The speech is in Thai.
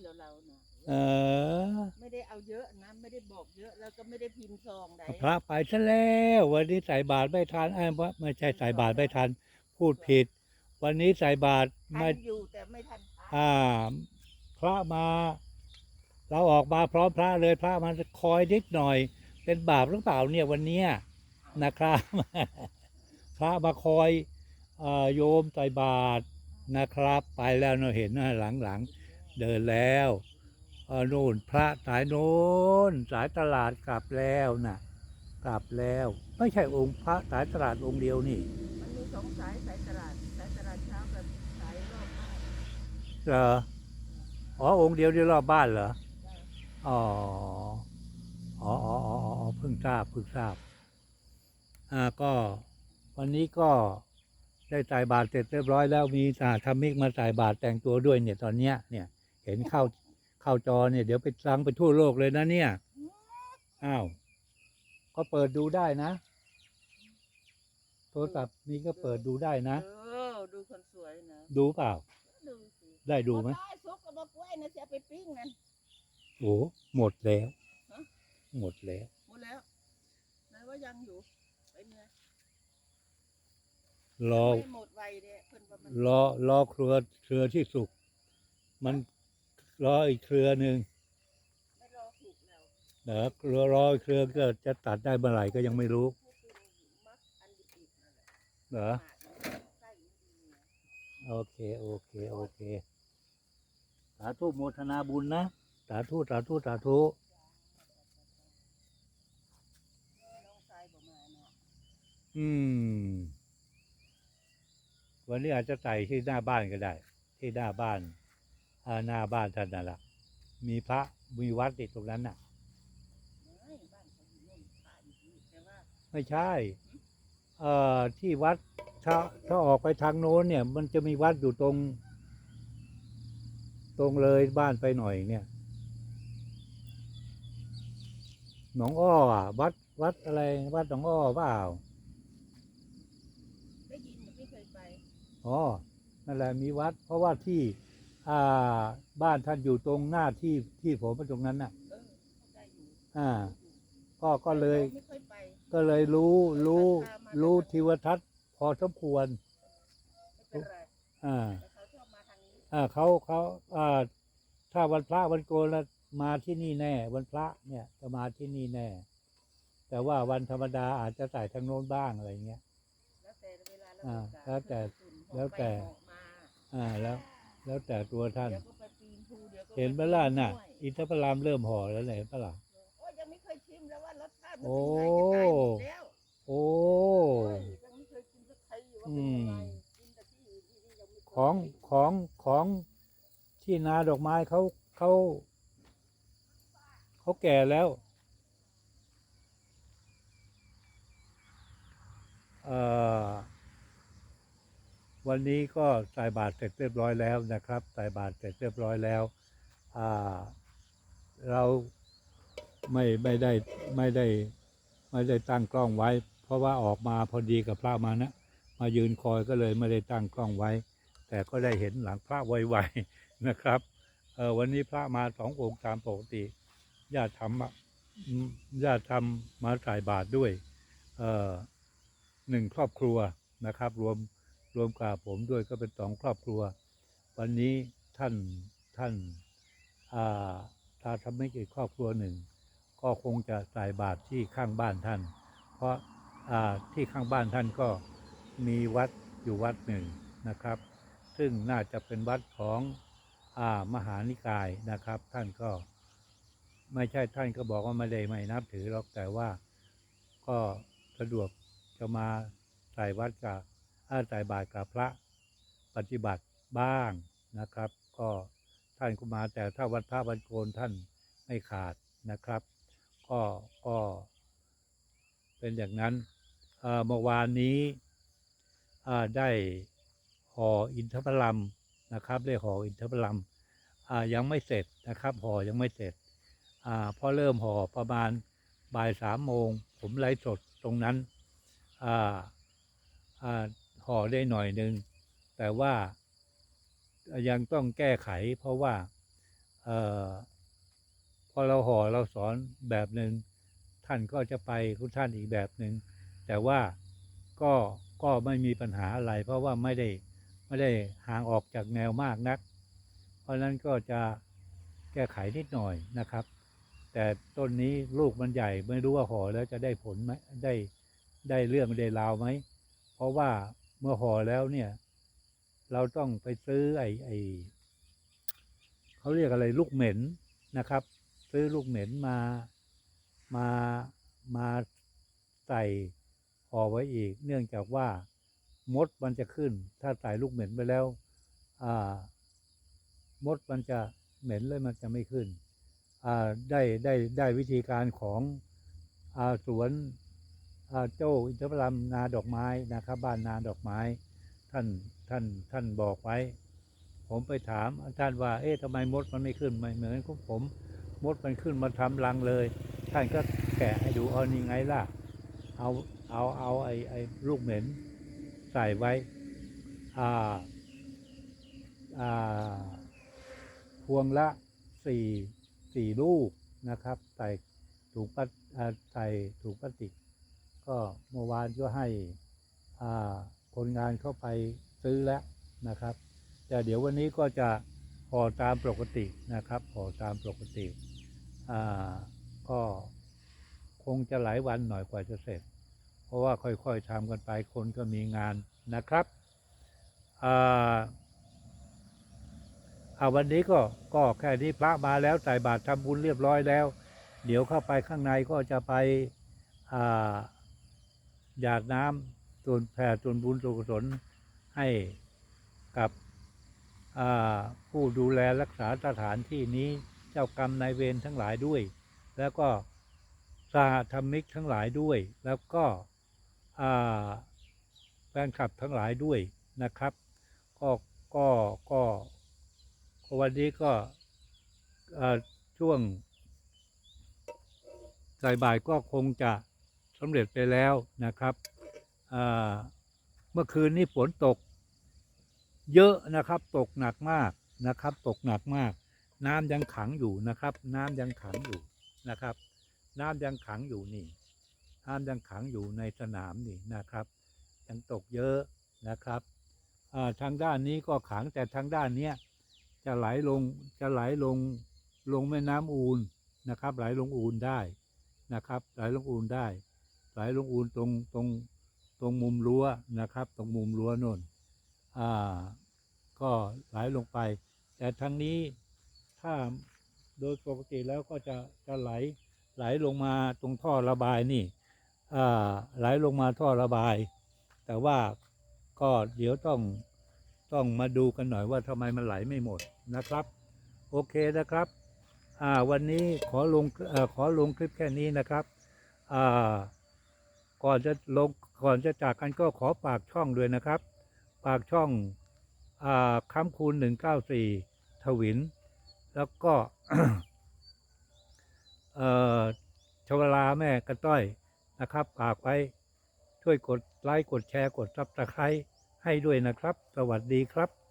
เหรอเราเนาะเออไม่ได้เอาเยอะนะไม่ได้บอกเยอะแล้วก็ไม่ได้พิมพ์ซองใดพระไปซะแล้ว วันนี้ใส่บาตรไม่ทันไอ้ยว่าไม่ใช่ใส่บาตรไม่ทัน พูดผิด วันนี้ใส่บาตรทัไม่ นอยู่แต่ไม่ทันพระอ่า พระมา เราออกมาพร้อมพระเลยพระมาคอยนิดหน่อย เป็นบาปหรือเปล่าเนี่ยวันเนี้ยนะครับ พระมาคอยเอ่อโยมใส่บาตรนะครับ ไปแล้วเราเห็นนะหลังๆ เดินแล้วเอ่อนู่นพระสายโน้นสายตลาดกลับแล้วนะกลับแล้ว ไม่ใช่องค์พระสายตลาดองค์เดียวนี่มันมีสองสายสายตลาดสายตลาดเช้ากับสายรอบบ้านเหรออ๋อองค์เดียวที่รอบบ้านเหรออ๋ออ๋ออ๋ออ๋ออ๋อเพิ่งทราบเพิ่งทราบอ่าก็วันนี้ก็ได้ใส่บาตรเสร็จเรียบร้อยแล้วมีสาธรรมิกมาใส่บาตรแต่งตัวด้วยเนี่ยตอนเนี้ยเนี่ย เห็นเข้าเข้าจอเนี่ยเดี๋ยวไปซังไปทั่วโลกเลยนะเนี่ย อ้าว ก็เปิดดูได้นะ โทรศัพท์นี้ก็เปิดดูได้นะ เออดูคนสวยนะดูเปล่า ดูสิได้ดูไหมได้ซุกกับมะกล้วยนะจะเอาไปปิ้งนั่น โอ้หมดแล้ว ฮะ หมดแล้ว หมดแล้วไหนว่ายังอยู่ไปเนื้อรอ ไม่หมดไวเด้เพิ่นว่ามันรอรอเครือเครือที่สุก มัน รออีกเครือหนึ่งไม่รอถูกแล้วเดี๋ยวเครือรออีกเครือก็จะตัดได้เมื่อไหร่ก็ยังไม่รู้ผู้กินมักอันดิบๆนั่นแหละเหรอหมากมันไส้มันดีนะโอเคโอเคโอเคสาธุโมทนาบุญนะสาธุสาธุสาธุน้องชายบอกมาเนาะอืม วันนี้อาจจะใส่ที่หน้าบ้านก็ได้ ที่หน้าบ้านอ่า หน้าบ้านท่านนั่นแหละมีพระมีวัดติดตรงนั้นน่ะไม่บ้านเขาอยู่โน่นป่าอยู่นี่แต่ว่าไม่ใช่ เอ่อที่วัดถ้าถ้าออกไปทางโน้นเนี่ย มันจะมีวัดอยู่ตรง ตรงเลยบ้านไปหน่อยเนี่ยหนองอ้ออะวัดวัดอะไร วัดหนองอ้อเปล่าได้ยินแต่ไม่เคยไปอ๋อนั่นแหละมีวัด เพราะว่าที่ อ่า บ้านท่านอยู่ตรงหน้าที่ที่ผมมาตรงนั้นน่ะเออเข้าใจอยู่อ่า ก็ก็เลยไม่ค่อยไปก็เลยรู้รู้รู้ทิวทัศน์พอสมควรไม่เป็นไรอ่าแต่เขาชอบมาทางนี้อ่าเขาเขาอ่าถ้าวันพระวันโกนแล้วมาที่นี่แน่ วันพระเนี่ยจะมาที่นี่แน่ แต่ว่าวันธรรมดาอาจจะใส่ทางโน้นบ้างอะไรเงี้ย แล้วแต่เวลาเราอ่าศึกษาแล้วแต่เพิ่มแล้วแต่เหาะไปเหาะมาอ่าแล้ว แล้วแต่ตัวท่าน เดี๋ยวก็ไปปีนภูดี๋ยวก็เห็นไหมไปล่ะปีน่ะห้วยอินทพลามเริ่มห่อแล้วเห็นปะล่ะ โอ้ยยังไม่เคยชิมแล้วว่ารสชาติมันโอ้เป็นไงจะตายหมดแล้วโอ้ โอ้ยยังไม่เคยกินสักทีว่าเป็นยังไงอืมกินแต่ที่อื่นที่นี่ยังไม่เคยของของของที่นาดอกไม้เขาเขาเขาแก่แล้ว เอ่อ วันนี้ก็ใส่บาตรเสร็จเรียบร้อยแล้วนะครับใส่บาตรเสร็จเรียบร้อยแล้วเราไม่ไม่ได้ไม่ได้ไม่ได้ตั้งกล้องไว้ เพราะว่าออกมาพอดีกับพระมานะ มายืนคอยก็เลยไม่ได้ตั้งกล้องไว้ แต่ก็ได้เห็นหลังพระไวๆนะครับเออวันนี้พระมาสององค์ตามปกติญาติธรรมอะอืมญาติธรรมมาใส่บาตรด้วยเออหนึ่งครอบครัวนะครับ รวม รวมกับผมด้วยก็เป็นสองครอบครัว วันนี้ท่านท่านอาถ้าทำให้อีกครอบครัวหนึ่ง ก็คงจะใส่บาตรที่ข้างบ้านท่าน เพราะาที่ข้างบ้านท่านก็มีวัดอยู่วัดหนึ่งนะครับ ซึ่งน่าจะเป็นวัดของอามหานิกายนะครับ ท่านก็ไม่ใช่ท่านก็บอกว่าไม่ได้ไม่นับถือหรอกแต่ว่าก็สะดวกจะมาใส่วัดกับ ใส่บาตรกับพระปฏิบัติบ้างนะครับ ก็ท่านก็มาแต่ถ้าวันพระวันโกนท่านไม่ขาดนะครับ ก็ก็เป็นอย่างนั้นเมื่อวานนี้ได้ห่ออินทผลัมนะครับ ได้ห่ออินทผลัมยังไม่เสร็จนะครับห่อยังไม่เสร็จอพอเริ่มห่อประมาณบ่ายสามโมงผมไลฟ์สดตรงนั้นอ่าอ่า ห่อได้หน่อยหนึ่งแต่ว่ายังต้องแก้ไข เพราะว่าออพอเราห่อเราสอนแบบหนึ่งท่านก็จะไปคุณท่านอีกแบบหนึ่งแต่ว่าก็ก็ไม่มีปัญหาอะไร เพราะว่าไม่ได้ไม่ได้ห่างออกจากแนวมากนัก เพราะนั้นก็จะแก้ไขนิดหน่อยนะครับ แต่ต้นนี้ลูกมันใหญ่ไม่รู้ว่าห่อแล้วจะได้ผลไหมได้ได้เรื่องได้ราวไหม เพราะว่า เมื่อห่อแล้วเนี่ย เราต้องไปซื้อไอ้ไอ้เขาเรียกอะไรลูกเหม็นนะครับ ซื้อลูกเหม็นมามามาใส่ห่อไว้อีก เนื่องจากว่ามดมันจะขึ้น ถ้าใส่ลูกเหม็นไปแล้ว อ่ามดมันจะเหม็นเลยมันจะไม่ขึ้น อ่าได้ได้ได้วิธีการของอ่าสวน อ่าโจ้อินทรพลัมนาดอกไม้นะครับบ้านนาดอกไม้ ท่านท่านท่านบอกไว้ ผมไปถามท่านว่า เอ๊ะทำไมมดมันไม่ขึ้นไม่เหมือนของผม มดมันขึ้นมาทำรังเลย ท่านก็แกะให้ดูเอานี่ไงล่ะ เอาเอาเอาไอ้ไอ้ลูกเหม็นใส่ไว้ อ่า อ่า พวงละสี่สี่ลูกนะครับ ใส่ถุงพลาสใส่ถุงพลาสติก เมื่อวานก็ให้คนงานเข้าไปซื้อแล้วนะครับ แต่เดี๋ยววันนี้ก็จะห่อตามปกตินะครับห่อตามปกติก็คงจะหลายวันหน่อยกว่าจะเสร็จ เพราะว่าค่อยๆทำกันไปคนก็มีงานนะครับอาวันนี้ก็ก็แค่นี้พระมาแล้วใส่บาตรทำบุญเรียบร้อยแล้ว เดี๋ยวเข้าไปข้างในก็จะไปอ่า หยาดน้ำส่วนแผ่ส่วนบุญส่วนกุศลให้กับผู้ดูแลรักษาสถานที่นี้เจ้ากรรมนายเวรทั้งหลายด้วย แล้วก็สาธรรมิกทั้งหลายด้วย แล้วก็แฟนคลับทั้งหลายด้วยนะครับ ก็ก็ก็กวันนี้ก็ช่วงใส่บ่ายก็คงจะ สำเร็จไปแล้วนะครับเมื่อคืนนี้ฝนตก เยอะนะครับ ตกหนักมากนะครับ ตกหนักมาก น้ำยังขังอยู่นะครับ น้ำยังขังอยู่นะครับ น้ำยังขังอยู่นี่น้ำยังขังอยู่ในสนามนี่นะครับ ยังตกเยอะนะครับทางด้านนี้ก็ขังแต่ทางด้านเนี้ยจะไหลลงจะไหลลงลงแม่น้ำอูนนะครับ ไหลลงอูนได้นะครับ ไหลลงอูนได้ ไหลลงอูนตรงตรงตรงมุมรั้วนะครับ ตรงมุมรั้วน่นอ่าก็ไหลลงไป แต่ทางนี้ถ้าโดยปกติแล้วก็จะจะไหลไหลลงมาตรงท่อระบายนี่อ่าไหลลงมาท่อระบาย แต่ว่าก็เดี๋ยวต้องต้องมาดูกันหน่อยว่าทำไมมันไหลไม่หมดนะครับ โอเคนะครับอ่าวันนี้ขอลงเอ่อขอลงคลิปแค่นี้นะครับอ่า ก่อนจะลงก่อนจะจากกันก็ขอฝากช่องด้วยนะครับฝากช่องอ่าค้ำคูณหนึ่งเก้าสี่ทวิน แล้วก็เอ่อชวลาแม่กระต้อยนะครับฝากไว้ช่วยกดไลค์กดแชร์กดซับสไครต์ให้ด้วยนะครับ สวัสดีครับ